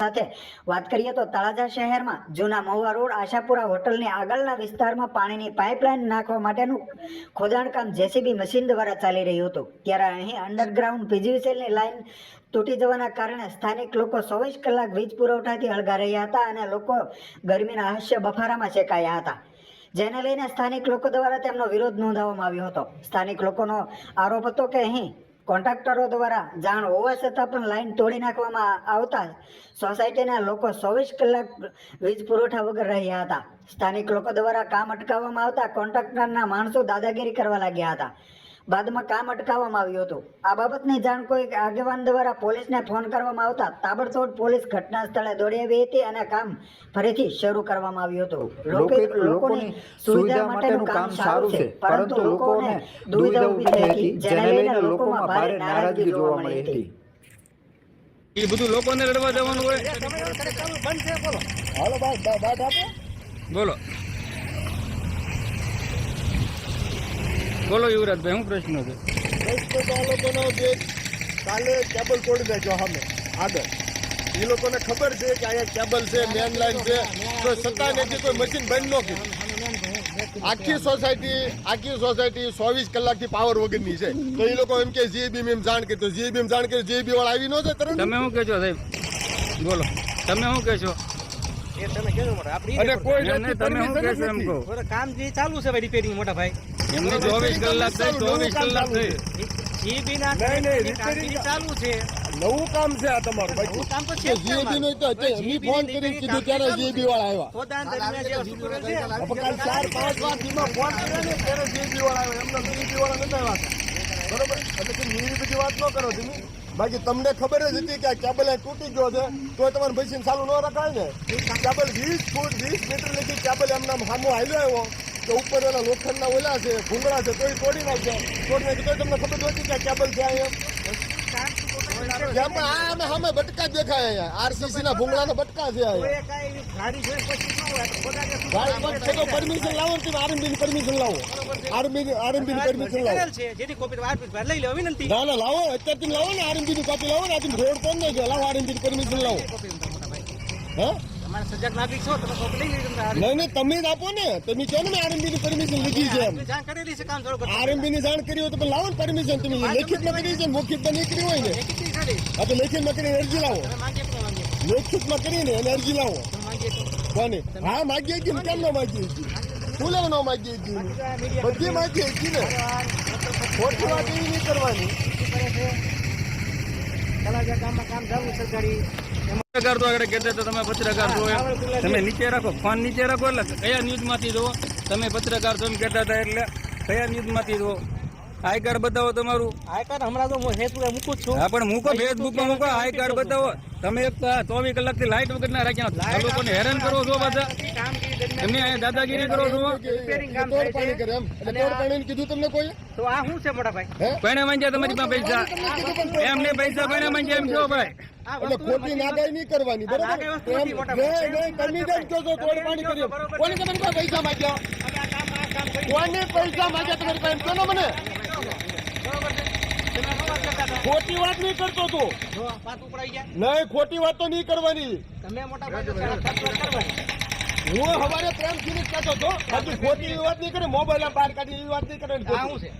સાથે. વાત કરીએ તો તળાજા શહેરમાં જૂના મહુવા રોડ આશાપુરા હોટલની આગળના વિસ્તારમાં પાણીની પાઇપલાઇન નાખવા માટેનું ખોદાણ જેસીબી મશીન દ્વારા ચાલી રહ્યું હતું. ત્યારે અહીં અંડરગ્રાઉન્ડ પીજીવીસીએલની લાઇન તૂટી જવાના કારણે સ્થાનિક લોકો ચોવીસ કલાક વીજ પુરવઠાથી અળગા રહ્યા હતા અને લોકો ગરમીના હાસ્ય બફારામાં શેકાયા હતા. જેને લઈને સ્થાનિક લોકો દ્વારા તેમનો વિરોધ નોંધાવવામાં આવ્યો હતો. સ્થાનિક લોકોનો આરોપ હતો કે અહીં કોન્ટ્રાક્ટરો દ્વારા જાણ હોવા છતાં પણ લાઈન તોડી નાખવામાં આવતા સોસાયટીના લોકો ચોવીસ કલાક વીજ પુરવઠા વગર રહ્યા હતા. સ્થાનિક લોકો દ્વારા કામ અટકાવવામાં આવતા કોન્ટ્રાક્ટરના માણસો દાદાગીરી કરવા લાગ્યા હતા. બાદમાં કામ અટકાવવામાં આવ્યું હતું. આ બાબતની જાણ કોઈ આગેવાન દ્વારા પોલીસને ફોન કરવામાં આવતા તાબડતોડ પોલીસ ઘટના સ્થળે દોડી આવી હતી અને કામ ફરીથી શરૂ કરવામાં આવ્યું હતું. લોકોની સુવિધા માટેનું કામ સારું છે પરંતુ લોકોને દુવિધા ઊભી થઈ હતી જેને લઈને લોકોમાં ભારે નારાજગી જોવા મળી હતી. એ બધું લોકોને રડવા જવાનું હોય. હાલો ભાઈ બા- બાદ બોલો. બોલો યુવરાજભાઈ શું પ્રશ્ન છે પ્રશ્ન તો આ લોકોનો જે કાલે કેબલ તોડી નાખ્યો સામે આગળ એ લોકોને ખબર છે? કે અહીંયા કેબલ છે મેન લાઈન છે તો છતાં નથી કોઈ મશીન બંધ ન કર્યું આખી સોસાયટી આખી સોસાયટી ચોવીસ કલાકથી પાવર વગરની છે. તો એ લોકો એમ કે જીબી એમ જાણ કરી. તો જીબી જાણ કરી જીબી વાળા આવી ન છે તમે શું કહેશો સાહેબ? બોલો. તમે શું કહેશો? એ તમે કેજો મોટા આપણી અને કોઈ એમ તમે શું કહેશો એમ કહો? બરાબર, કામ જે ચાલુ છે ભાઈ રિપેરિંગ મોટા ભાઈ. એમને ચોવીસ કલાક થઈ ચોવીસ કલાક થઈ ઈ બી ના નહીં, નહીં, કામ ચાલુ છે. નવું કામ છે આ તમારું કામ તો છે જ ને તો અત્યારે ફોન કરીને કીધું ત્યારે ચાલુ વાળા આવ્યા. ખોદાણ દરમિયાન જે વસ્તુ કરે છે. હવે કાલ ચાર પાંચ વાર દીમાં ફોન કર્યો ને ત્યારે જીબી વાળા આવ્યા. એમના જીબી વાળા નતા આવ્યા. બરોબર? એટલે કે નીરી બધી વાત ન કરો તમે બાકી તમને ખબર જ હતી કે આ કેબલ તૂટી ગયો છે તો તમારે મશીન ચાલુ ન રખાય ને. કેબલ વીસ ફૂટ, વીસ મીટર લીધી કેબલ એમના સામો હાલ્યો આવ્યો. કે ઉપર એના લોખંડના ઓલા છે, ભૂંગળા છે, તોય તોડી નાખ્યો. તોડી નાખ્યો તો તમને ખબર નથી કે આ કેબલ છે અહીંયા કેમ પણ આ અમે સામે બટકા દેખાય અહીંયા. આરસીસી ના ભૂંગળાના બટકા છે પણ પરમિશન લાવો ને આરએમબી ની પરમિશન લાવો. આરએમબી આરએમબી ની પરમિશન લાવો. છે. કોપી લઈ લેવા વિનંતી. ના ના લાવો. અત્યારે તમે લાવો ને આરએમબી ની કોપી લાવો ને આજે રોડ કોણ નહીં લાવો આરએમબી ની પરમિશન લાવો. હે? સજાગ નાગરિક છો તમે કોપી લઈ લેજો નહીં નહીં તમે જ આપો ને. તમે કહો ને આરએમબી ની પરમિશન લીધી છે એમ. જાણ કરેલી છે કામ થોડું આરએમબી ની જાણ કરી હોય તો પણ લાવો ને પરમિશન તમે. લેખિતમાં કરી છે નહીં હોય ને. તો લેખિતમાં કરીને અરજી લાવો. લેખિતમાં કરીને એને અરજી લાવો. કોને? હા માગીએ છીએ કેમ ન માગીએ છીએ? ન માગીએ છીએ. બધી માગીએ છીએ ને. ખોટી વાત એવી નહીં કરવાની. તળાજા ગામમાં કામ તો આગળ કહેતા તો તમે પત્રકાર છો તમે નીચે રાખો, ફોન નીચે રાખો એટલે કયા ન્યૂઝમાંથી જુઓ? તમે પત્રકાર છો એમ કહેતા હતા એટલે કયા ન્યૂઝમાંથી જુઓ? આઈ કાર્ડ બતાવો તમારું. આઈ કાર્ડ હમણાં તો હું હેતુએ મૂકું છું. હા પણ મૂકો ફેસબુકમાં મૂકો. આઈ કાર્ડ બતાવો. તમે એક ચોવીસ કલાકથી લાઈટ વગર ના રાખ્યા લોકોને હેરાન કરો છો પાછા એમની અહીંયા દાદાગીરી કરો છો. રિપેરિંગ કામ થાય છે. એમ. એટલે તોડ પાણીને કીધું તમને કોઈ તો આ શું છે મોટા ભાઈ? કોઈને માંગ્યા તમારી પાસે પૈસા? એમને પૈસા કોઈને માંગ્યા એમ છો ભાઈ? એટલે ખોટી નાગાઈ નહીં કરવાની બરોબર? તમે જેમ કહો છો તોડ પાણી કર્યો. કોને તમારી પાસે પૈસા માંગ્યા. કોને પૈસા માંગ્યા તમારી પાસે એમ કહો મને બરોબર છે તમે શું વાત કરતા હતા? ખોટી વાત નહીં કરતો તું. નહીં ખોટી વાત તો નહીં કરવાની. તમે મોટા. હું હવારે પ્રેમથી જ. કહેતો હતો બાકી ખોટી વાત નહીં કરે મોબાઈલ બહાર કાઢી એવી વાત નહીં કરે શું છે?